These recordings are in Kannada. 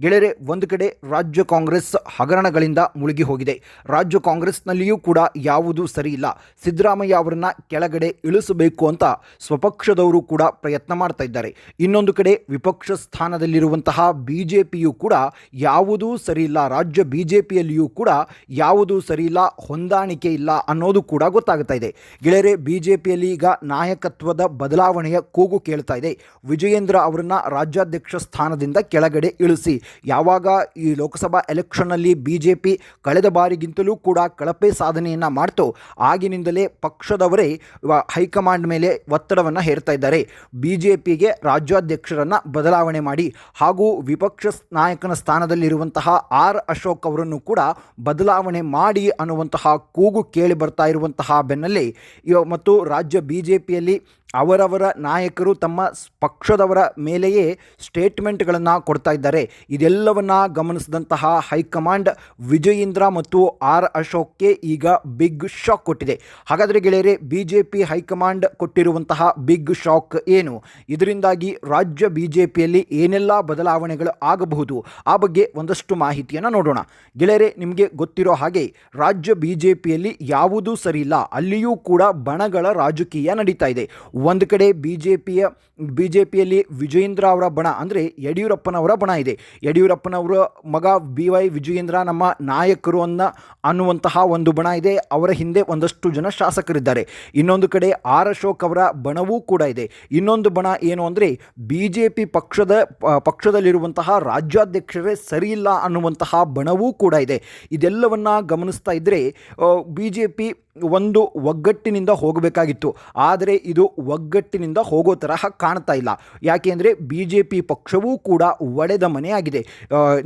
ಗೆಳೆಯರೆ, ಒಂದು ಕಡೆ ರಾಜ್ಯ ಕಾಂಗ್ರೆಸ್ ಹಗರಣಗಳಿಂದ ಮುಳುಗಿ ಹೋಗಿದೆ. ರಾಜ್ಯ ಕಾಂಗ್ರೆಸ್ನಲ್ಲಿಯೂ ಕೂಡ ಯಾವುದೂ ಸರಿ ಇಲ್ಲ ಸಿದ್ದರಾಮಯ್ಯ ಅವರನ್ನು ಕೆಳಗಡೆ ಇಳಿಸಬೇಕು ಅಂತ ಸ್ವಪಕ್ಷದವರು ಕೂಡ ಪ್ರಯತ್ನ ಮಾಡ್ತಾ ಇದ್ದಾರೆ. ಇನ್ನೊಂದು ಕಡೆ ವಿಪಕ್ಷ ಸ್ಥಾನದಲ್ಲಿರುವಂತಹ ಬಿ ಜೆ ಪಿಯು ಕೂಡ ಯಾವುದೂ ಸರಿ ಇಲ್ಲ ರಾಜ್ಯ ಬಿ ಜೆ ಪಿಯಲ್ಲಿಯೂ ಕೂಡ ಯಾವುದೂ ಸರಿ ಇಲ್ಲ ಹೊಂದಾಣಿಕೆ ಇಲ್ಲ ಅನ್ನೋದು ಕೂಡ ಗೊತ್ತಾಗ್ತಾ ಇದೆ. ಗೆಳೆಯರೆ ಬಿ ಜೆ ಪಿಯಲ್ಲಿ ಈಗ ನಾಯಕತ್ವದ ಬದಲಾವಣೆಯ ಕೂಗು ಕೇಳ್ತಾ ಇದೆ. ವಿಜಯೇಂದ್ರ ಅವರನ್ನು ರಾಜ್ಯಾಧ್ಯಕ್ಷ ಸ್ಥಾನದಿಂದ ಕೆಳಗಡೆ ಇಳಿಸಿ ಯಾವಾಗ ಈ ಲೋಕಸಭಾ ಎಲೆಕ್ಷನ್ನಲ್ಲಿ ಬಿ ಜೆ ಪಿ ಕಳೆದ ಬಾರಿಗಿಂತಲೂ ಕೂಡ ಕಳಪೆ ಸಾಧನೆಯನ್ನು ಮಾಡ್ತೋ, ಆಗಿನಿಂದಲೇ ಪಕ್ಷದವರೇ ಹೈಕಮಾಂಡ್ ಮೇಲೆ ಒತ್ತಡವನ್ನು ಹೇರ್ತಾ ಇದ್ದಾರೆ. ಬಿ ಜೆ ಪಿಗೆ ರಾಜ್ಯಾಧ್ಯಕ್ಷರನ್ನು ಬದಲಾವಣೆ ಮಾಡಿ ಹಾಗೂ ವಿಪಕ್ಷ ನಾಯಕನ ಸ್ಥಾನದಲ್ಲಿರುವಂತಹ ಆರ್ ಅಶೋಕ್ ಅವರನ್ನು ಕೂಡ ಬದಲಾವಣೆ ಮಾಡಿ ಅನ್ನುವಂತಹ ಕೂಗು ಕೇಳಿ ಬರ್ತಾ ಇರುವಂತಹ ಬೆನ್ನಲ್ಲೇ ಮತ್ತು ರಾಜ್ಯ ಬಿ ಜೆ ಪಿಯಲ್ಲಿ ಅವರವರ ನಾಯಕರು ತಮ್ಮ ಪಕ್ಷದವರ ಮೇಲೆಯೇ ಸ್ಟೇಟ್ಮೆಂಟ್ಗಳನ್ನು ಕೊಡ್ತಾ ಇದ್ದಾರೆ. ಇದೆಲ್ಲವನ್ನ ಗಮನಿಸಿದಂತಹ ಹೈಕಮಾಂಡ್ ವಿಜಯೇಂದ್ರ ಮತ್ತು ಆರ್ ಅಶೋಕ್ಗೆ ಈಗ ಬಿಗ್ ಶಾಕ್ ಕೊಟ್ಟಿದೆ. ಹಾಗಾದರೆ ಗೆಳೆಯರೆ B J P high command ಕೊಟ್ಟಿರುವಂತಹ ಬಿಗ್ ಶಾಕ್ ಏನು? ಇದರಿಂದಾಗಿ ರಾಜ್ಯ ಬಿ ಜೆ ಪಿಯಲ್ಲಿ ಏನೆಲ್ಲ ಬದಲಾವಣೆಗಳು ಆಗಬಹುದು? ಆ ಬಗ್ಗೆ ಒಂದಷ್ಟು ಮಾಹಿತಿಯನ್ನು ನೋಡೋಣ. ಗೆಳೆಯರೆ, ನಿಮಗೆ ಗೊತ್ತಿರೋ ಹಾಗೆ ರಾಜ್ಯ ಬಿ ಜೆ ಪಿಯಲ್ಲಿ ಯಾವುದೂ ಸರಿಯಿಲ್ಲ. ಅಲ್ಲಿಯೂ ಕೂಡ ಬಣಗಳ ರಾಜಕೀಯ ನಡೀತಾ ಇದೆ. ಒಂದು ಕಡೆ ಬಿ ಜೆ ಪಿಯ ಬಿ ಜೆ ಪಿಯಲ್ಲಿ ವಿಜಯೇಂದ್ರ ಅವರ ಬಣ, ಅಂದರೆ ಯಡಿಯೂರಪ್ಪನವರ ಬಣ ಇದೆ. ಯಡಿಯೂರಪ್ಪನವರ ಮಗ ಬಿ ವೈ ವಿಜಯೇಂದ್ರ ನಮ್ಮ ನಾಯಕರು ಅನ್ನ ಅನ್ನುವಂತಹ ಒಂದು ಬಣ ಇದೆ. ಅವರ ಹಿಂದೆ ಒಂದಷ್ಟು ಜನ ಶಾಸಕರಿದ್ದಾರೆ. ಇನ್ನೊಂದು ಕಡೆ ಆರ್ ಅಶೋಕ್ ಅವರ ಬಣವೂ ಕೂಡ ಇದೆ. ಇನ್ನೊಂದು ಬಣ ಏನು ಅಂದರೆ ಬಿ ಜೆ ಪಿ ಪಕ್ಷದ ಪಕ್ಷದಲ್ಲಿರುವಂತಹ ರಾಜ್ಯಾಧ್ಯಕ್ಷರೇ ಸರಿಯಿಲ್ಲ ಅನ್ನುವಂತಹ ಬಣವೂ ಕೂಡ ಇದೆ. ಇದೆಲ್ಲವನ್ನ ಗಮನಿಸ್ತಾ ಇದ್ದರೆ ಬಿ ಜೆ ಪಿ ಒಂದು ಒಗ್ಗಟ್ಟಿನಿಂದ ಹೋಗಬೇಕಾಗಿತ್ತು. ಆದರೆ ಇದು ಒಗ್ಗಟ್ಟಿನಿಂದ ಹೋಗೋ ತರಹ ಕಾಣ್ತಾ ಇಲ್ಲ. ಯಾಕೆ ಅಂದರೆ ಬಿ ಜೆ ಪಿ ಪಕ್ಷವೂ ಕೂಡ ಒಡೆದ ಮನೆಯಾಗಿದೆ.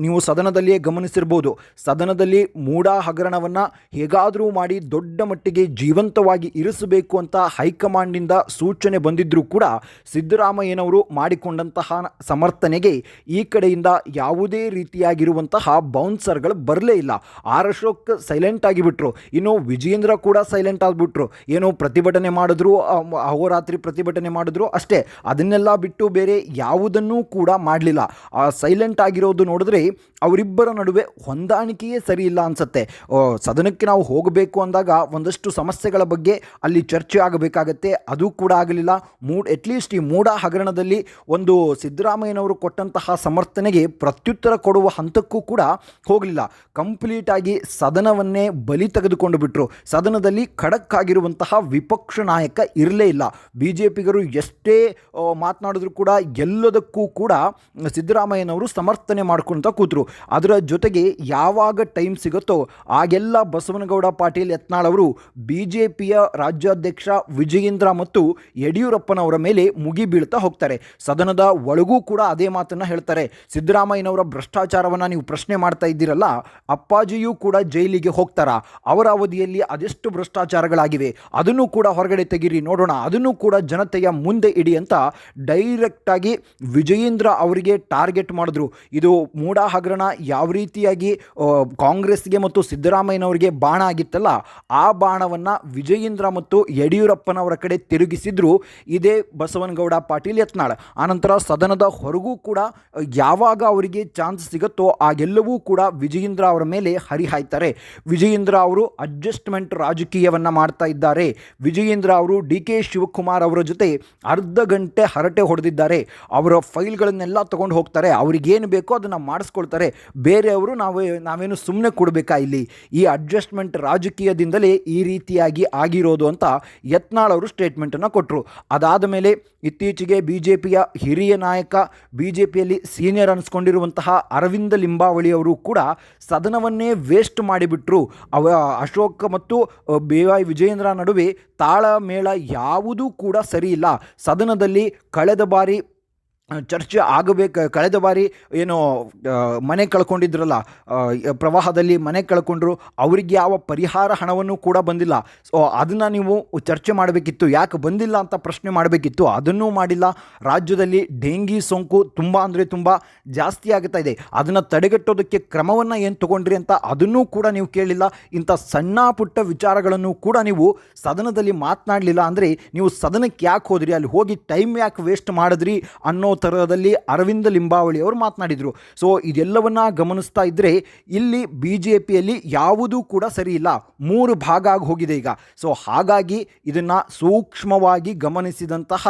ನೀವು ಸದನದಲ್ಲಿಯೇ ಗಮನಿಸಿರ್ಬೋದು. ಸದನದಲ್ಲಿ ಮೂಡಾ ಹಗರಣವನ್ನು ಹೇಗಾದರೂ ಮಾಡಿ ದೊಡ್ಡ ಮಟ್ಟಿಗೆ ಜೀವಂತವಾಗಿ ಇರಿಸಬೇಕು ಅಂತ ಹೈಕಮಾಂಡಿಂದ ಸೂಚನೆ ಬಂದಿದ್ದರೂ ಕೂಡ ಸಿದ್ದರಾಮಯ್ಯನವರು ಮಾಡಿಕೊಂಡಂತಹ ಸಮರ್ಥನೆಗೆ ಈ ಕಡೆಯಿಂದ ಯಾವುದೇ ರೀತಿಯಾಗಿರುವಂತಹ ಬೌನ್ಸರ್ಗಳು ಬರಲೇ ಇಲ್ಲ. ಆರ್ ಅಶೋಕ್ ಸೈಲೆಂಟ್ ಆಗಿಬಿಟ್ರು. ಇನ್ನು ವಿಜೇಂದ್ರ ಕೂಡ ಸೈಲೆಂಟ್ ಆಗಿಬಿಟ್ರು. ಏನೋ ಪ್ರತಿಭಟನೆ ಮಾಡಿದ್ರು ಅಹೋರಾತ್ರಿ ಪ್ರತಿಭಟನೆ ಮಾಡಿದ್ರು, ಅಷ್ಟೇ. ಅದನ್ನೆಲ್ಲ ಬಿಟ್ಟು ಬೇರೆ ಯಾವುದನ್ನೂ ಕೂಡ ಮಾಡಲಿಲ್ಲ. ಆ ಸೈಲೆಂಟ್ ಆಗಿರೋದು ನೋಡಿದ್ರೆ ಅವರಿಬ್ಬರ ನಡುವೆ ಹೊಂದಾಣಿಕೆಯೇ ಸರಿ ಇಲ್ಲ ಅನಿಸುತ್ತೆ. ಸದನಕ್ಕೆ ನಾವು ಹೋಗಬೇಕು ಅಂದಾಗ ಒಂದಷ್ಟು ಸಮಸ್ಯೆಗಳ ಬಗ್ಗೆ ಅಲ್ಲಿ ಚರ್ಚೆ ಆಗಬೇಕಾಗತ್ತೆ. ಅದು ಕೂಡ ಆಗಲಿಲ್ಲ. ಮೂಡ್ ಅಟ್ಲೀಸ್ಟ್ ಈ ಮೂಡ ಹಗರಣದಲ್ಲಿ ಒಂದು ಸಿದ್ದರಾಮಯ್ಯನವರು ಕೊಟ್ಟಂತಹ ಸಮರ್ಥನೆಗೆ ಪ್ರತ್ಯುತ್ತರ ಕೊಡುವ ಹಂತಕ್ಕೂ ಕೂಡ ಹೋಗಲಿಲ್ಲ. ಕಂಪ್ಲೀಟ್ ಆಗಿ ಸದನವನ್ನೇ ಬಲಿ ತೆಗೆದುಕೊಂಡು ಬಿಟ್ರು. ಸದನದಲ್ಲಿ ಖಡಕ್ ಆಗಿರುವಂತಹ ವಿಪಕ್ಷ ನಾಯಕ ಇರಲೇ ಇಲ್ಲ. ಬಿ ಜೆ ಪಿಗರು ಎಷ್ಟೇ ಮಾತನಾಡಿದ್ರು ಕೂಡ ಎಲ್ಲದಕ್ಕೂ ಕೂಡ ಸಿದ್ದರಾಮಯ್ಯನವರು ಸಮರ್ಥನೆ ಮಾಡ್ಕೊಳ್ತಾ ಕೂತರು. ಅದರ ಜೊತೆಗೆ ಯಾವಾಗ ಟೈಮ್ ಸಿಗುತ್ತೋ ಆಗೆಲ್ಲ ಬಸವನಗೌಡ ಪಾಟೀಲ್ ಯತ್ನಾಳ್ ಅವರು ಬಿ ಜೆ ಪಿಯ ರಾಜ್ಯಾಧ್ಯಕ್ಷ ವಿಜಯೇಂದ್ರ ಮತ್ತು ಯಡಿಯೂರಪ್ಪನವರ ಮೇಲೆ ಮುಗಿ ಬೀಳ್ತಾ ಹೋಗ್ತಾರೆ. ಸದನದ ಒಳಗೂ ಕೂಡ ಅದೇ ಮಾತನ್ನು ಹೇಳ್ತಾರೆ. ಸಿದ್ದರಾಮಯ್ಯನವರ ಭ್ರಷ್ಟಾಚಾರವನ್ನು ನೀವು ಪ್ರಶ್ನೆ ಮಾಡ್ತಾ ಇದ್ದೀರಲ್ಲ, ಅಪ್ಪಾಜಿಯೂ ಕೂಡ ಜೈಲಿಗೆ ಹೋಗ್ತಾರ? ಅವರ ಅವಧಿಯಲ್ಲಿ ಅದೆಷ್ಟು ಭ್ರಷ್ಟಾಚಾರಗಳಾಗಿವೆ. ಅದನ್ನು ಕೂಡ ಹೊರಗಡೆ ತೆಗೀರಿ, ನೋಡೋಣ. ಅದನ್ನು ಕೂಡ ಜನತೆಯ ಮುಂದೆ ಇಡಿ ಅಂತ ಡೈರೆಕ್ಟಾಗಿ ವಿಜಯೇಂದ್ರ ಅವರಿಗೆ ಟಾರ್ಗೆಟ್ ಮಾಡಿದ್ರು. ಇದು ಮೂಡ ಹಗರಣ ಯಾವ ರೀತಿಯಾಗಿ ಕಾಂಗ್ರೆಸ್ಗೆ ಮತ್ತು ಸಿದ್ದರಾಮಯ್ಯನವರಿಗೆ ಬಾಣ ಆಗಿತ್ತಲ್ಲ, ಆ ಬಾಣವನ್ನು ವಿಜಯೇಂದ್ರ ಮತ್ತು ಯಡಿಯೂರಪ್ಪನವರ ಕಡೆ ತಿರುಗಿಸಿದ್ರು ಇದೇ ಬಸವನಗೌಡ ಪಾಟೀಲ್ ಯತ್ನಾಳ್. ಆನಂತರ ಸದನದ ಹೊರಗೂ ಕೂಡ ಯಾವಾಗ ಅವರಿಗೆ ಚಾನ್ಸ್ ಸಿಗುತ್ತೋ ಆಗೆಲ್ಲವೂ ಕೂಡ ವಿಜಯೇಂದ್ರ ಅವರ ಮೇಲೆ ಹರಿಹಾಯ್ತಾರೆ. ವಿಜಯೇಂದ್ರ ಅವರು ಅಡ್ಜಸ್ಟ್ಮೆಂಟ್ ರಾಜಕೀಯವನ್ನು ಮಾಡ್ತಾ ಇದ್ದಾರೆ. ವಿಜಯೇಂದ್ರ ಅವರು, ಡಿ ಕೆ ಶಿವಕುಮಾರ್ ಅವರ ಜೊತೆ ಅರ್ಧ ಗಂಟೆ ಹರಟೆ ಹೊಡೆದಿದ್ದಾರೆ. ಅವರ ಫೈಲ್ಗಳನ್ನೆಲ್ಲ ತೊಗೊಂಡು ಹೋಗ್ತಾರೆ. ಅವ್ರಿಗೇನು ಬೇಕೋ ಅದನ್ನು ಮಾಡಿಸ್ಕೊಳ್ತಾರೆ. ಬೇರೆಯವರು ನಾವು, ನಾವೇನು ಸುಮ್ಮನೆ ಕೊಡಬೇಕಾ ಇಲ್ಲಿ? ಈ ಅಡ್ಜಸ್ಟ್ಮೆಂಟ್ ರಾಜಕೀಯದಿಂದಲೇ ಈ ರೀತಿಯಾಗಿ ಆಗಿರೋದು ಅಂತ ಯತ್ನಾಳ್ ಅವರು ಸ್ಟೇಟ್ಮೆಂಟನ್ನು ಕೊಟ್ಟರು ಅದಾದ ಮೇಲೆ ಇತ್ತೀಚೆಗೆ ಬಿ ಜೆ ಹಿರಿಯ ನಾಯಕ ಬಿ ಜೆ ಪಿಯಲ್ಲಿ ಸೀನಿಯರ್ ಅನಿಸ್ಕೊಂಡಿರುವಂತಹ ಅರವಿಂದ ಲಿಂಬಾವಳಿ ಅವರು ಕೂಡ ಸದನವನ್ನೇ ವೇಸ್ಟ್ ಮಾಡಿಬಿಟ್ರು. ಅವ, ಅಶೋಕ ಮತ್ತು ಬಿ ವೈ ವಿಜಯೇಂದ್ರ ನಡುವೆ ತಾಳಮೇಳ ಯಾವುದೂ ಕೂಡ ಸರಿಯಿಲ್ಲ. ಸದನದಲ್ಲಿ ಕಳೆದ ಬಾರಿ ಚರ್ಚೆ ಆಗಬೇಕು, ಕಳೆದ ಬಾರಿ ಏನು ಮನೆ ಕಳ್ಕೊಂಡಿದ್ರಲ್ಲ ಪ್ರವಾಹದಲ್ಲಿ ಮನೆ ಕಳ್ಕೊಂಡ್ರು, ಅವರಿಗೆ ಯಾವ ಪರಿಹಾರ ಹಣವನ್ನು ಕೂಡ ಬಂದಿಲ್ಲ. ಸೊ ಅದನ್ನು ನೀವು ಚರ್ಚೆ ಮಾಡಬೇಕಿತ್ತು. ಯಾಕೆ ಬಂದಿಲ್ಲ ಅಂತ ಪ್ರಶ್ನೆ ಮಾಡಬೇಕಿತ್ತು. ಅದನ್ನೂ ಮಾಡಿಲ್ಲ. ರಾಜ್ಯದಲ್ಲಿ ಡೆಂಗಿ ಸೋಂಕು ತುಂಬ ಅಂದರೆ ತುಂಬ ಜಾಸ್ತಿ ಆಗ್ತಾ ಇದೆ. ಅದನ್ನು ತಡೆಗಟ್ಟೋದಕ್ಕೆ ಕ್ರಮವನ್ನು ಏನು ತಗೊಂಡ್ರಿ ಅಂತ ಅದನ್ನೂ ಕೂಡ ನೀವು ಕೇಳಿಲ್ಲ. ಇಂಥ ಸಣ್ಣ ಪುಟ್ಟ ವಿಚಾರಗಳನ್ನು ಕೂಡ ನೀವು ಸದನದಲ್ಲಿ ಮಾತನಾಡಲಿಲ್ಲ ಅಂದರೆ ನೀವು ಸದನಕ್ಕೆ ಯಾಕೆ ಹೋದ್ರಿ? ಅಲ್ಲಿ ಹೋಗಿ ಟೈಮ್ ಯಾಕೆ ವೇಸ್ಟ್ ಮಾಡಿದ್ರಿ ಅನ್ನೋ ಥರದಲ್ಲಿ ಅರವಿಂದ ಲಿಂಬಾವಳಿ ಅವರು ಮಾತನಾಡಿದರು. ಸೊ ಇದೆಲ್ಲವನ್ನ ಗಮನಿಸ್ತಾ ಇದ್ದರೆ ಇಲ್ಲಿ ಬಿ ಜೆ ಪಿಯಲ್ಲಿ ಯಾವುದೂ ಕೂಡ ಸರಿ ಇಲ್ಲ. ಮೂರು ಭಾಗ ಆಗಿ ಹೋಗಿದೆ ಈಗ. ಸೊ ಹಾಗಾಗಿ ಇದನ್ನು ಸೂಕ್ಷ್ಮವಾಗಿ ಗಮನಿಸಿದಂತಹ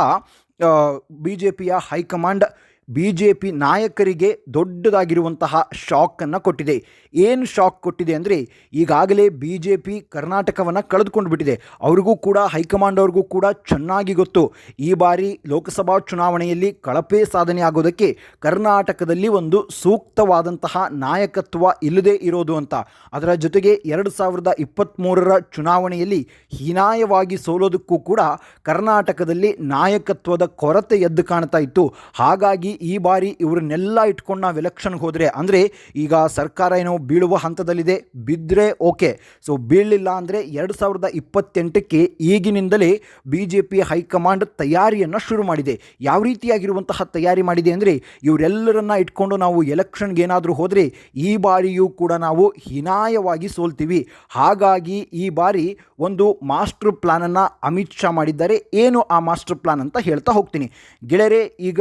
ಬಿ ಜೆ ಪಿಯ high command B J P ನಾಯಕರಿಗೆ ದೊಡ್ಡದಾಗಿರುವಂತಹ ಶಾಕನ್ನು ಕೊಟ್ಟಿದೆ. ಏನು ಶಾಕ್ ಕೊಟ್ಟಿದೆ ಅಂದರೆ, ಈಗಾಗಲೇ ಬಿ ಜೆ ಪಿ ಕರ್ನಾಟಕವನ್ನು ಕಳೆದುಕೊಂಡು ಬಿಟ್ಟಿದೆ ಅವ್ರಿಗೂ ಕೂಡ, ಹೈಕಮಾಂಡ್ ಅವ್ರಿಗೂ ಕೂಡ ಚೆನ್ನಾಗಿ ಗೊತ್ತು. ಈ ಬಾರಿ ಲೋಕಸಭಾ ಚುನಾವಣೆಯಲ್ಲಿ ಕಳಪೆ ಸಾಧನೆ ಆಗೋದಕ್ಕೆ ಕರ್ನಾಟಕದಲ್ಲಿ ಒಂದು ಸೂಕ್ತವಾದಂತಹ ನಾಯಕತ್ವ ಇಲ್ಲದೆ ಇರೋದು ಅಂತ. ಅದರ ಜೊತೆಗೆ ಎರಡು ಸಾವಿರದ ಇಪ್ಪತ್ತ್ಮೂರರ ಚುನಾವಣೆಯಲ್ಲಿ ಹೀನಾಯವಾಗಿ ಸೋಲೋದಕ್ಕೂ ಕೂಡ ಕರ್ನಾಟಕದಲ್ಲಿ ನಾಯಕತ್ವದ ಕೊರತೆ ಎದ್ದು ಕಾಣ್ತಾ ಇತ್ತು. ಹಾಗಾಗಿ ಈ ಬಾರಿ ಇವ್ರನ್ನೆಲ್ಲ ಇಟ್ಕೊಂಡು ನಾವು ಎಲೆಕ್ಷನ್ಗೆ ಹೋದರೆ ಅಂದರೆ ಈಗ ಸರ್ಕಾರ ಏನೋ ಬೀಳುವ ಹಂತದಲ್ಲಿದೆ ಬಿದ್ದರೆ ಓಕೆ. ಸೊ ಬೀಳಲಿಲ್ಲ ಅಂದರೆ ಎರಡು ಸಾವಿರದ ಇಪ್ಪತ್ತೆಂಟಕ್ಕೆ ಈಗಿನಿಂದಲೇ B J P high command ತಯಾರಿಯನ್ನು ಶುರು ಮಾಡಿದೆ. ಯಾವ ರೀತಿಯಾಗಿರುವಂತಹ ತಯಾರಿ ಮಾಡಿದೆ ಅಂದರೆ ಇವರೆಲ್ಲರನ್ನ ಇಟ್ಕೊಂಡು ನಾವು ಎಲೆಕ್ಷನ್ಗೆ ಏನಾದರೂ ಹೋದರೆ ಈ ಬಾರಿಯೂ ಕೂಡ ನಾವು ಹೀನಾಯವಾಗಿ ಸೋಲ್ತೀವಿ. ಹಾಗಾಗಿ ಈ ಬಾರಿ ಒಂದು ಮಾಸ್ಟರ್ ಪ್ಲಾನನ್ನು ಅಮಿತ್ ಶಾ ಮಾಡಿದ್ದಾರೆ. ಏನು ಆ ಮಾಸ್ಟರ್ ಪ್ಲಾನ್ ಅಂತ ಹೇಳ್ತಾ ಹೋಗ್ತೀನಿ. ಗೆಳೆಯರೆ, ಈಗ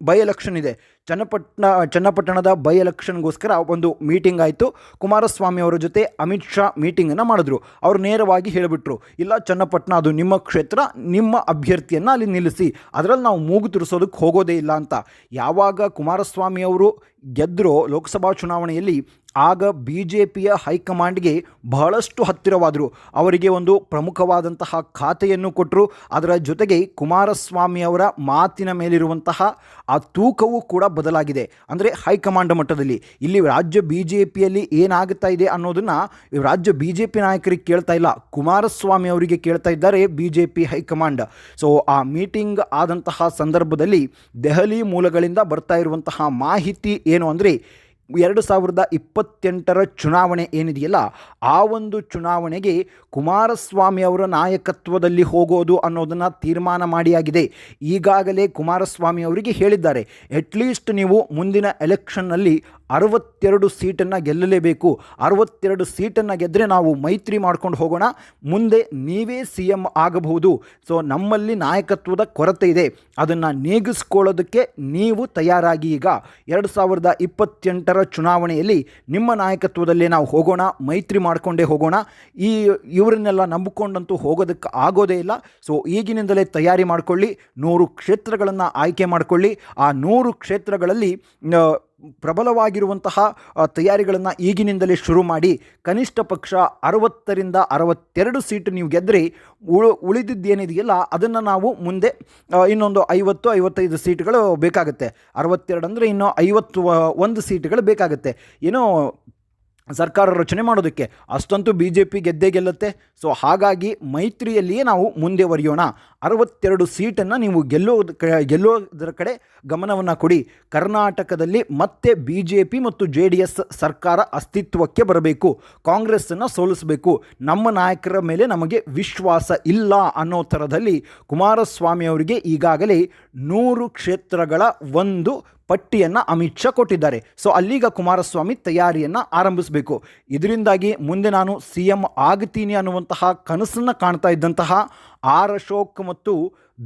ಬೈ ಎಲೆಕ್ಷನ್ ಇದೆ ಚನ್ನಪಟ್ಟಣ, ಚನ್ನಪಟ್ಟಣದ ಬೈ ಎಲೆಕ್ಷನ್ಗೋಸ್ಕರ ಒಂದು ಮೀಟಿಂಗ್ ಆಯಿತು. ಕುಮಾರಸ್ವಾಮಿ ಅವರ ಜೊತೆ ಅಮಿತ್ ಶಾ ಮೀಟಿಂಗನ್ನು ಮಾಡಿದ್ರು. ಅವರು ನೇರವಾಗಿ ಹೇಳಿಬಿಟ್ರು, ಇಲ್ಲ ಚನ್ನಪಟ್ಟಣ ಅದು ನಿಮ್ಮ ಕ್ಷೇತ್ರ, ನಿಮ್ಮ ಅಭ್ಯರ್ಥಿಯನ್ನು ಅಲ್ಲಿ ನಿಲ್ಲಿಸಿ, ಅದರಲ್ಲಿ ನಾವು ಮೂಗು ತುರಿಸೋದಕ್ಕೆ ಹೋಗೋದೇ ಇಲ್ಲ ಅಂತ. ಯಾವಾಗ ಕುಮಾರಸ್ವಾಮಿ ಅವರು ಗೆದ್ದರು ಲೋಕಸಭಾ ಚುನಾವಣೆಯಲ್ಲಿ, ಆಗ ಬಿ ಜೆ ಪಿಯ ಹೈಕಮಾಂಡ್ಗೆ ಬಹಳಷ್ಟು ಹತ್ತಿರವಾದರು. ಅವರಿಗೆ ಒಂದು ಪ್ರಮುಖವಾದಂತಹ ಖಾತೆಯನ್ನು ಕೊಟ್ಟರು ಅದರ ಜೊತೆಗೆ ಕುಮಾರಸ್ವಾಮಿ ಅವರ ಮಾತಿನ ಮೇಲಿರುವಂತಹ ಆ ತೂಕವೂ ಕೂಡ ಬದಲಾಗಿದೆ. ಅಂದರೆ ಹೈಕಮಾಂಡ್ ಮಟ್ಟದಲ್ಲಿ. ಇಲ್ಲಿ ರಾಜ್ಯ ಬಿ ಜೆ ಪಿಯಲ್ಲಿ ಏನಾಗುತ್ತಾ ಇದೆ ಅನ್ನೋದನ್ನು ರಾಜ್ಯ ಬಿ ಜೆ ಪಿ ನಾಯಕರಿಗೆ ಕೇಳ್ತಾ ಇಲ್ಲ. ಕುಮಾರಸ್ವಾಮಿ ಅವರಿಗೆ ಕೇಳ್ತಾ ಇದ್ದಾರೆ B J P high command. So ಆ ಮೀಟಿಂಗ್ ಆದಂತಹ ಸಂದರ್ಭದಲ್ಲಿ ದೆಹಲಿ ಮೂಲಗಳಿಂದ ಬರ್ತಾ ಇರುವಂತಹ ಮಾಹಿತಿ ಏನು ಅಂದರೆ ಎರಡು ಸಾವಿರದ ಇಪ್ಪತ್ತೆಂಟರ ಚುನಾವಣೆ ಏನಿದೆಯಲ್ಲ, ಆ ಒಂದು ಚುನಾವಣೆಗೆ ಕುಮಾರಸ್ವಾಮಿ ಅವರ ನಾಯಕತ್ವದಲ್ಲಿ ಹೋಗೋದು ಅನ್ನೋದನ್ನು ತೀರ್ಮಾನ ಮಾಡಿಯಾಗಿದೆ. ಈಗಾಗಲೇ ಕುಮಾರಸ್ವಾಮಿ ಅವರಿಗೆ ಹೇಳಿದ್ದಾರೆ ಅಟ್ಲೀಸ್ಟ್ ನೀವು ಮುಂದಿನ ಎಲೆಕ್ಷನ್ನಲ್ಲಿ ಅರವತ್ತೆರಡು ಸೀಟನ್ನು ಗೆಲ್ಲಲೇಬೇಕು. ಅರವತ್ತೆರಡು ಸೀಟನ್ನು ಗೆದ್ದರೆ ನಾವು ಮೈತ್ರಿ ಮಾಡ್ಕೊಂಡು ಹೋಗೋಣ. ಮುಂದೆ ನೀವೇ ಸಿ ಎಂ ಆಗಬಹುದು. ಸೊ ನಮ್ಮಲ್ಲಿ ನಾಯಕತ್ವದ ಕೊರತೆ ಇದೆ. ಅದನ್ನು ನೀಗಿಸ್ಕೊಳ್ಳೋದಕ್ಕೆ ನೀವು ತಯಾರಾಗಿ ಈಗ. ಎರಡು ಸಾವಿರದ ಇಪ್ಪತ್ತೆಂಟರ ಚುನಾವಣೆಯಲ್ಲಿ ನಿಮ್ಮ ನಾಯಕತ್ವದಲ್ಲೇ ನಾವು ಹೋಗೋಣ, ಮೈತ್ರಿ ಮಾಡಿಕೊಂಡೇ ಹೋಗೋಣ. ಈ ಇವರನ್ನೆಲ್ಲ ನಂಬಿಕೊಂಡಂತೂ ಹೋಗೋದಕ್ಕೆ ಆಗೋದೇ ಇಲ್ಲ. ಸೊ ಈಗಿನಿಂದಲೇ ತಯಾರಿ ಮಾಡಿಕೊಳ್ಳಿ. ನೂರು ಕ್ಷೇತ್ರಗಳನ್ನು ಆಯ್ಕೆ ಮಾಡಿಕೊಳ್ಳಿ. ಆ ನೂರು ಕ್ಷೇತ್ರಗಳಲ್ಲಿ ಪ್ರಬಲವಾಗಿರುವಂತಹ ತಯಾರಿಗಳನ್ನು ಈಗಿನಿಂದಲೇ ಶುರು ಮಾಡಿ ಕನಿಷ್ಠ ಪಕ್ಷ ಅರವತ್ತರಿಂದ ಅರವತ್ತೆರಡು ಸೀಟು ನೀವು ಗೆದ್ದರೆ ಉಳು, ಉಳಿದಿದ್ದೇನಿದೆಯಲ್ಲ ಅದನ್ನು ನಾವು ಮುಂದೆ ಇನ್ನೊಂದು ಐವತ್ತು, ಐವತ್ತೈದು ಸೀಟುಗಳು ಬೇಕಾಗುತ್ತೆ. ಅರವತ್ತೆರಡು ಅಂದರೆ ಇನ್ನೂ ಐವತ್ತು ಒಂದು ಸೀಟುಗಳು ಬೇಕಾಗುತ್ತೆ. ಏನೋ ಸರ್ಕಾರ ರಚನೆ ಮಾಡೋದಕ್ಕೆ ಅಷ್ಟಂತೂ ಬಿ ಜೆ ಪಿ ಗೆದ್ದೇ ಗೆಲ್ಲುತ್ತೆ. ಸೊ ಹಾಗಾಗಿ ಮೈತ್ರಿಯಲ್ಲಿಯೇ ನಾವು ಮುಂದೆ ಬರೆಯೋಣ ಅರವತ್ತೆರಡು ಸೀಟನ್ನು ನೀವು ಗೆಲ್ಲೋದ ಗೆಲ್ಲೋದರ ಕಡೆ ಗಮನವನ್ನು ಕೊಡಿ. ಕರ್ನಾಟಕದಲ್ಲಿ ಮತ್ತೆ ಬಿ ಜೆ ಪಿ ಮತ್ತು ಜೆ ಡಿ ಎಸ್ ಸರ್ಕಾರ ಅಸ್ತಿತ್ವಕ್ಕೆ ಬರಬೇಕು. ಕಾಂಗ್ರೆಸ್ಸನ್ನು ಸೋಲಿಸಬೇಕು. ನಮ್ಮ ನಾಯಕರ ಮೇಲೆ ನಮಗೆ ವಿಶ್ವಾಸ ಇಲ್ಲ ಅನ್ನೋ ಥರದಲ್ಲಿ ಕುಮಾರಸ್ವಾಮಿ ಅವರಿಗೆ ಈಗಾಗಲೇ ನೂರು ಕ್ಷೇತ್ರಗಳ ಒಂದು ಪಟ್ಟಿಯನ್ನು ಅಮಿತ್ ಶಾ ಕೊಟ್ಟಿದ್ದಾರೆ. ಸೊ ಅಲ್ಲಿಗ ಕುಮಾರಸ್ವಾಮಿ ತಯಾರಿಯನ್ನು ಆರಂಭಿಸಬೇಕು. ಇದರಿಂದಾಗಿ ಮುಂದೆ ನಾನು ಸಿ ಎಂ ಆಗ್ತೀನಿ ಅನ್ನುವಂತಹ ಕನಸನ್ನು ಕಾಣ್ತಾ ಇದ್ದಂತಹ ಆರ್ ಅಶೋಕ್ ಮತ್ತು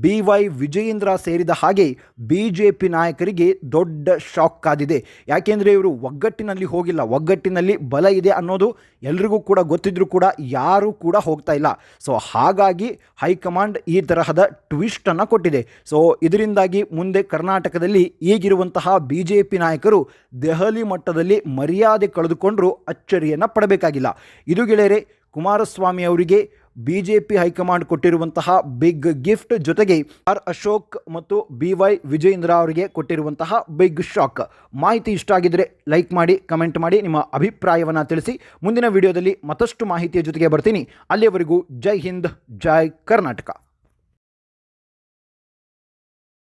ಬಿ ವೈ ವಿಜಯೇಂದ್ರ ಸೇರಿದ ಹಾಗೆ ಬಿ ಜೆ ಪಿ ನಾಯಕರಿಗೆ ದೊಡ್ಡ ಶಾಕ್ ಕಾದಿದೆ. ಯಾಕೆಂದರೆ ಇವರು ಒಗ್ಗಟ್ಟಿನಲ್ಲಿ ಹೋಗಿಲ್ಲ. ಒಗ್ಗಟ್ಟಿನಲ್ಲಿ ಬಲ ಇದೆ ಅನ್ನೋದು ಎಲ್ರಿಗೂ ಕೂಡ ಗೊತ್ತಿದ್ರೂ ಕೂಡ ಯಾರೂ ಕೂಡ ಹೋಗ್ತಾ ಇಲ್ಲ. ಸೊ, ಹಾಗಾಗಿ ಹೈಕಮಾಂಡ್ ಈ ತರಹದ ಟ್ವಿಸ್ಟನ್ನು ಕೊಟ್ಟಿದೆ. ಸೊ, ಇದರಿಂದಾಗಿ ಮುಂದೆ ಕರ್ನಾಟಕದಲ್ಲಿ ಈಗಿರುವಂತಹ ಬಿ ಜೆ ಪಿ ನಾಯಕರು ದೆಹಲಿ ಮಟ್ಟದಲ್ಲಿ ಮರ್ಯಾದೆ ಕಳೆದುಕೊಂಡರೂ ಅಚ್ಚರಿಯನ್ನು ಪಡಬೇಕಾಗಿಲ್ಲ. ಇದು ಗೆಳೆಯರೆ, ಕುಮಾರಸ್ವಾಮಿ ಅವರಿಗೆ B J P high command ಕೊಟ್ಟಿರುವಂತಹ ಬಿಗ್ ಗಿಫ್ಟ್ ಜೊತೆಗೆ ಆರ್ ಅಶೋಕ್ ಮತ್ತು ಬಿ ವೈ ವಿಜಯೇಂದ್ರ ಅವರಿಗೆ ಕೊಟ್ಟಿರುವಂತಹ ಬಿಗ್ ಶಾಕ್. ಮಾಹಿತಿ ಇಷ್ಟ ಆಗಿದ್ರೆ ಲೈಕ್ ಮಾಡಿ, ಕಮೆಂಟ್ ಮಾಡಿ, ನಿಮ್ಮ ಅಭಿಪ್ರಾಯವನ್ನು ತಿಳಿಸಿ. ಮುಂದಿನ ವಿಡಿಯೋದಲ್ಲಿ ಮತ್ತಷ್ಟು ಮಾಹಿತಿಯ ಜೊತೆಗೆ ಬರ್ತೀನಿ. ಅಲ್ಲಿಯವರೆಗೂ ಜೈ ಹಿಂದ್, ಜೈ ಕರ್ನಾಟಕ.